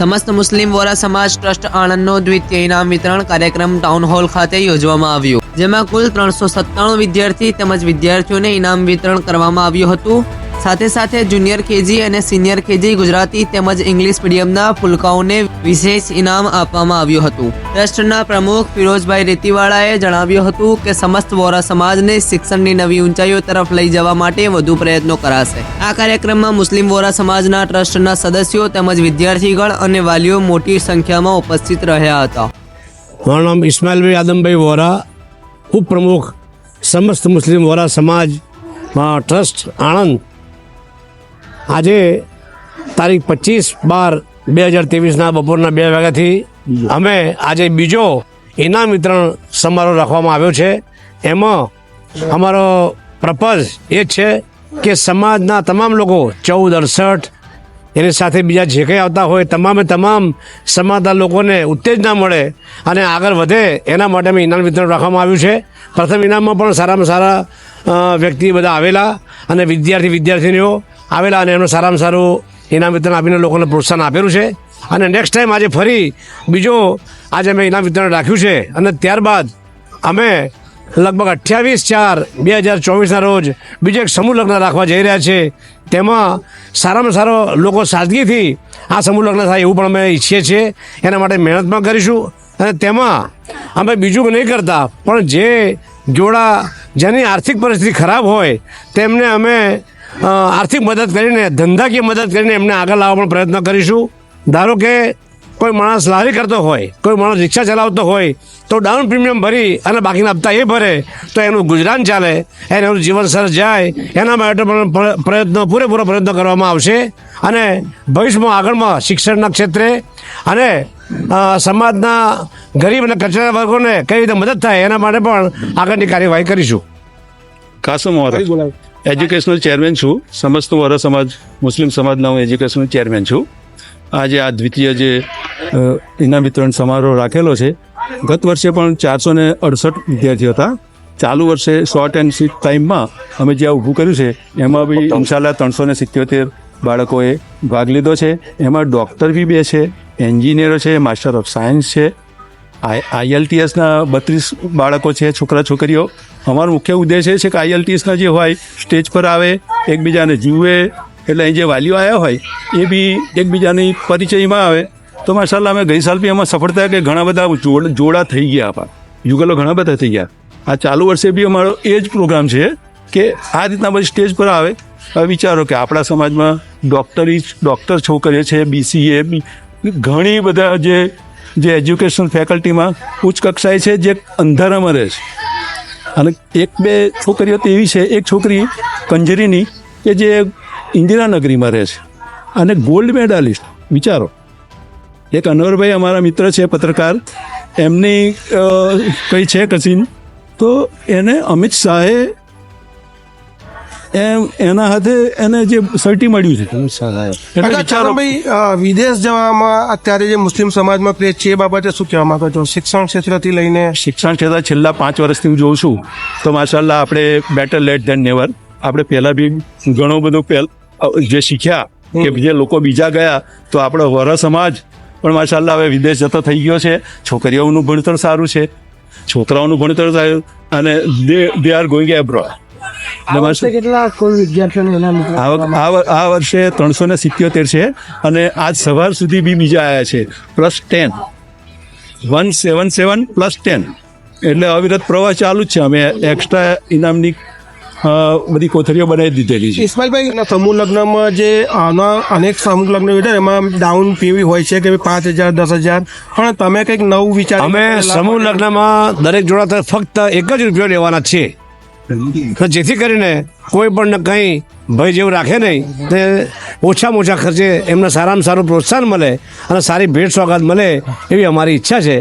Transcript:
સમસ્ત મુસ્લિમ વોરા સમાજ ટ્રસ્ટ આણંદનો દ્વિતીય ઇનામ વિતરણ કાર્યક્રમ ટાઉન હોલ ખાતે યોજવામાં આવ્યો. જેમાં કુલ ત્રણસો સત્તાણું વિદ્યાર્થી તેમજ વિદ્યાર્થીઓને ઇનામ વિતરણ કરવામાં આવ્યું હતું. સાથે સાથે જુનિયર કેજી અને સિનિયર કેજી ગુજરાતી તેમજ ઇંગ્લિશ મીડિયમના ફુલકાઓને વિશેષ ઇનામ આપવામાં આવ્યું હતું. ટ્રસ્ટના પ્રમુખ ફિરોજભાઈ રેતીવાળાએ જણાવ્યું હતું કે સમસ્ત વોરા સમાજને શિક્ષણની નવી ઊંચાઈઓ તરફ લઈ જવા માટે વધુ પ્રયત્નો કરાશે. આ કાર્યક્રમમાં મુસ્લિમ વોરા સમાજના ટ્રસ્ટના સદસ્યો તેમજ વિદ્યાર્થીગણ અને વાલીઓ મોટી સંખ્યામાં ઉપસ્થિત રહ્યા હતા. મારું નામ ઇસ્માઇલભાઈ આદમભાઈ વોરા, ઉપપ્રમુખ સમસ્ત મુસ્લિમ વોરા સમાજમાં ટ્રસ્ટ આણંદ આજે તારીખ પચીસ બાર બે હજાર ત્રેવીસના બપોરના બે વાગ્યાથી અમે આજે બીજો ઇનામ વિતરણ સમારોહ રાખવામાં આવ્યો છે. એમાં અમારો પ્રપોઝ એ છે કે સમાજના તમામ લોકો ચૌદ અડસઠ એની સાથે બીજા જે કંઈ આવતા હોય તમામે તમામ સમાજના લોકોને ઉત્તેજના મળે અને આગળ વધે એના માટે અમે ઇનામ વિતરણ રાખવામાં આવ્યું છે. પ્રથમ ઇનામમાં પણ સારામાં સારા વ્યક્તિ બધા આવેલા અને વિદ્યાર્થી વિદ્યાર્થીનીઓ આવેલા અને એમનું સારામાં સારું ઇનામ વિતરણ આપીને લોકોને પ્રોત્સાહન આપેલું છે. અને નેક્સ્ટ ટાઈમ આજે ફરી બીજો આજે અમે ઇનામ વિતરણ રાખ્યું છે. અને ત્યારબાદ અમે લગભગ અઠ્યાવીસ ચાર બે હજાર ચોવીસના રોજ બીજો એક સમૂહ લગ્ન રાખવા જઈ રહ્યા છે. તેમાં સારામાં સારો લોકો સાદગીથી આ સમૂહ લગ્ન થાય એવું પણ અમે ઈચ્છીએ છીએ. એના માટે મહેનત પણ કરીશું. અને તેમાં અમે બીજું નહીં કરતા, પણ જે જોડા જેની આર્થિક પરિસ્થિતિ ખરાબ હોય તેમને અમે આર્થિક મદદ કરીને ધંધાકીય મદદ કરીને એમને આગળ લાવવા પણ પ્રયત્ન કરીશું. ધારો કે કોઈ માણસ લારી કરતો હોય કોઈ માણસ રિક્ષા ચલાવતો હોય તો ડાઉન પ્રીમિયમ ભરી અને બાકીના હપ્તા એ ભરે તો એનું ગુજરાન ચાલે એને એનું જીવન સરસ જાય એના માટે પણ પ્ર- પ્રયત્નો પૂરેપૂરો પ્રયત્નો કરવામાં આવશે. અને ભવિષ્યમાં આગળમાં શિક્ષણના ક્ષેત્રે અને સમાજના ગરીબ અને કચરા વર્ગોને કઈ રીતે મદદ થાય એના માટે પણ આગળની કાર્યવાહી કરીશું. કાસમ વોરા એજ્યુકેશનલ ચેરમેન છું. સમસ્ત વોરા સમાજ મુસ્લિમ સમાજના હું એજ્યુકેશનલ ચેરમેન છું. આજે આ દ્વિતીય જે ઇનામ વિતરણ સમારોહ રાખેલો છે. ગત વર્ષે પણ ચારસો ને અડસઠ વિદ્યાર્થીઓ હતા. ચાલુ વર્ષે શોર્ટ એન્ડ સીટ ટાઈમમાં અમે જે આ ઊભું કર્યું છે એમાં બી ઇન્શાલ્લાહ ત્રણસો ને સિત્યોતેર બાળકોએ ભાગ લીધો છે. એમાં ડૉક્ટર બી બે છે એન્જિનિયરો છે માસ્ટર ઓફ સાયન્સ છે. આઈએલટીએસના બત્રીસ બાળકો છે, છોકરા, છોકરીઓ. અમારો મુખ્ય ઉદ્દેશ એ છે કે આઈએલટીએસના જે હોય, સ્ટેજ પર આવે, એકબીજાને જુએ, એટલે અહીં જે વાલીઓ આવ્યા હોય, એ બી એકબીજાની પરિચયમાં આવે. તો માશાલ્લાહ અમે ગઈ સાલ બી એમાં સફળતા કે ઘણા બધા જોડ થઈ ગયા આપણા યુગલો ઘણા બધા થઈ ગયા. આ ચાલુ વર્ષે બી અમારો એ જ પ્રોગ્રામ છે કે આ રીતના બધી સ્ટેજ પર આવે. હવે વિચારો કે આપણા સમાજમાં ડૉક્ટરી ડૉક્ટર છોકરીઓ છે, બીસીએ ઘણી બધા જે જે એજ્યુકેશનલ ફેકલ્ટીમાં ઉચ્ચ કક્ષાએ છે, જે અંધારામાં રહે છે. અને એક બે છોકરીઓ તો એવી છે, એક છોકરી કંજરીની કે જે ઇન્દિરાનગરીમાં રહે છે. અને ગોલ્ડ મેડાલિસ્ટ, વિચારો. એક અનવરભાઈ અમારા મિત્ર છે, પત્રકાર. એમની કઈ છે કસીન તો એને અમિત શાહે એમ એના હાથે એને જે સર્ટી મળ્યું છે. ભાઈ વિદેશ જવામાં અત્યારે જે મુસ્લિમ સમાજમાં ક્રેઝ છે એ બાબતે શું કહેવા માંગો છો? શિક્ષણ ક્ષેત્રથી લઈને શિક્ષણ ક્ષેત્ર છેલ્લા પાંચ વર્ષથી હું જોઉં છું તો માશાલ્લાહ આપણે બેટર લેટ ધેન નેવર આપણે પહેલાં બી ઘણો બધો પહેલ જે શીખ્યા કે જે લોકો બીજા ગયા તો આપણો વર સમાજ પણ માશાલ્લાહ હવે વિદેશ જતો થઈ ગયો છે. છોકરીઓનું ભણતર સારું છે. છોકરાઓનું ભણતર સારું અને દે આર ગોઈંગ એબ્રોડ આ વખ- આ આ વર્ષે ત્રણસો ને સિત્યોતેર છે અને આજ સવાર સુધી બી બીજા આવ્યા છે. Plus ten one seven seven plus ten એટલે અવિરત પ્રવાહ ચાલુ જ છે. અમે એક્સ્ટ્રા ઇનામની બધી કોથળીઓ બનાવી દીધેલી છે. ઇસ્માઇલભાઈ સમૂહ લગ્નમાં જે આના અનેક સમૂહ લગ્ન હોય છે એમાં ડાઉન પીવી હોય છે કે પાંચ હજાર દસ હજાર. પણ તમે કંઈક નવું વિચાર અમે સમૂહ લગ્નમાં દરેક જોડા ફક્ત એક જ રૂપિયો લેવાના છે. તો જેથી કરીને કોઈ પણ કંઈ ભય જેવું રાખે નહીં, તે ઓછામાં ઓછા ખર્ચે એમને સારામાં સારું પ્રોત્સાહન મળે અને સારી ભેટ સોગાદ મળે એવી અમારી ઈચ્છા છે.